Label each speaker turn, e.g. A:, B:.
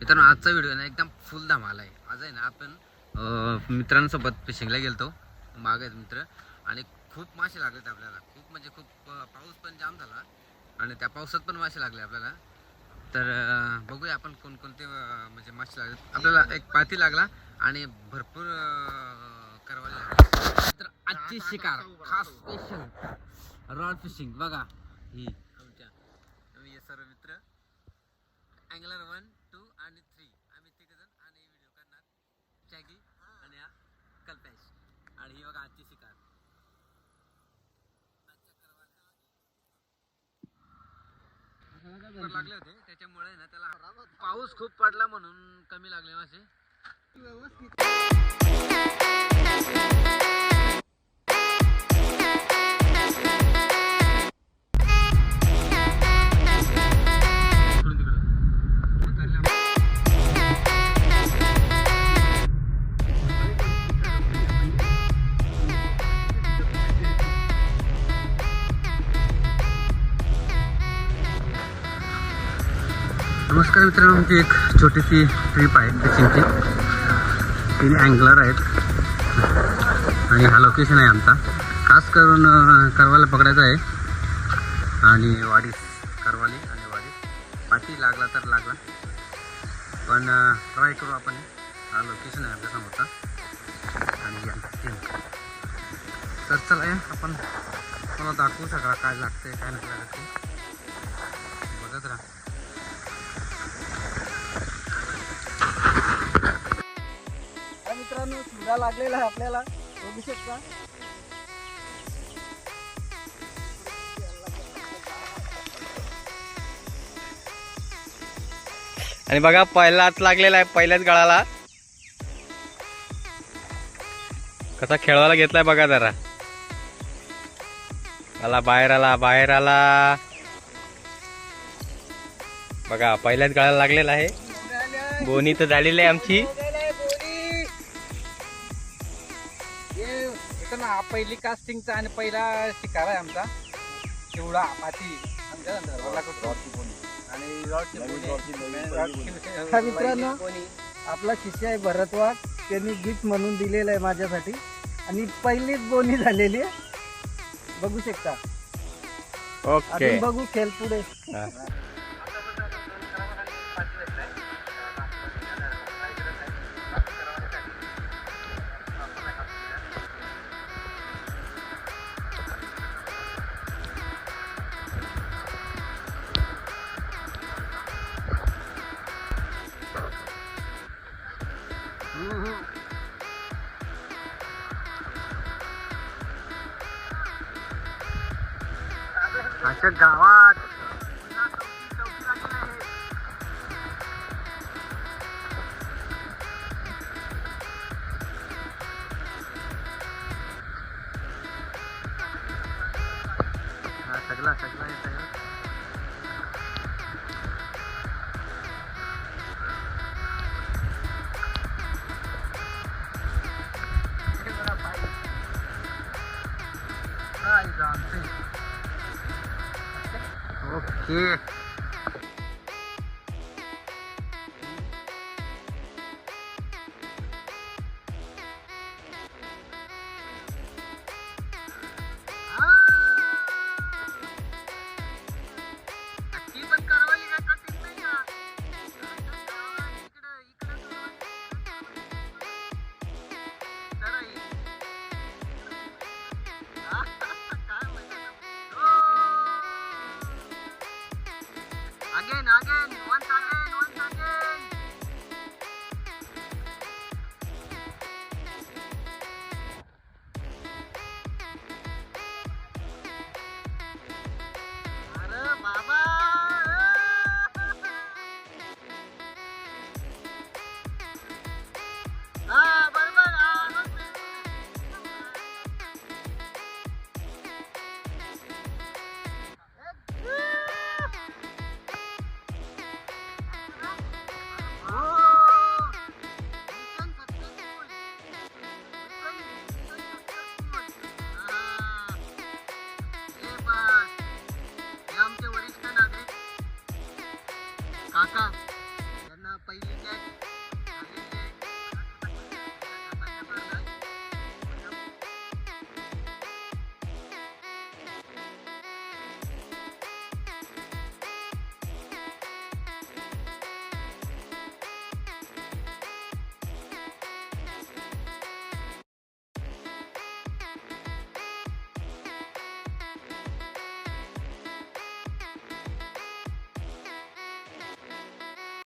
A: मित्रांनो आजचा व्हिडिओ ना एकदम फुल धमाल आहे. आज आहे ना आपण मित्रांसोबत फिशिंगला गेलतो. माग आहेत मित्र. आणि खूप मासे लागलेत आपल्याला. खूप म्हणजे खूप पाऊस पण जाम झाला. आणि त्या पावसात पण मासे लागले आपल्याला. तर बघूया आपण कोणकोणते म्हणजे मासे लागले. आपल्याला एक पाती लागला आणि भरपूर करावा लागला लागले. तर आजची शिकार खास स्पेशल रॉड फिशिंग बघा ही. आमच्या सर्व मित्र अँगलर वन चॅगी आणि हा कल्पेश. आणि ही बघा आजची शिकार. लागले होते त्याच्यामुळे ना त्याला पाऊस खूप पडला म्हणून कमी लागले मासे. इकडून नमस्कार मित्रांनो आमची एक छोटीशी ट्रिप आहे फिशिंगची तीन अँगलर आहेत. आणि हा लोकेशन आहे आमचा. खास करून करवाला पकडायचा आहे. आणि वाडीस करवाली आणि वाडीस पाठी लागला तर लागला. पण ट्राय करू आपण. हा लोकेशन आहे आमच्या समोरचा. आणि या. तर चला या आपण तुम्हाला दाखवू सगळा काय लागतंय काय नाही लागत बघत राहा.
B: मित्रांनो सुरा लागलेला आहे आपल्याला. बघू शकता.
C: आणि बघा पहिलाच लागलेला आहे पहिल्याच गळाला. कसा खेळवायला घेतलाय बघा जरा. आला बाहेर आला बाहेर आला. बघा पहिल्याच गळाला लागलेला आहे. बोनी तर झालेली आहे आमची.
B: ना पहिली कास्टिंगचा आणि पहिला शिकार आहे आमचा. चिवडा माती. हा मित्रांनो आपला शिष्य आहे भरतवाड त्यांनी गिफ्ट म्हणून दिलेलं आहे माझ्यासाठी. आणि पहिलीच बोनी झालेली आहे. बघू शकता.
C: ओके
B: बघू खेळ पुढे.
A: अशा गावात हा, सगळा सगळा हे सगळं. ओके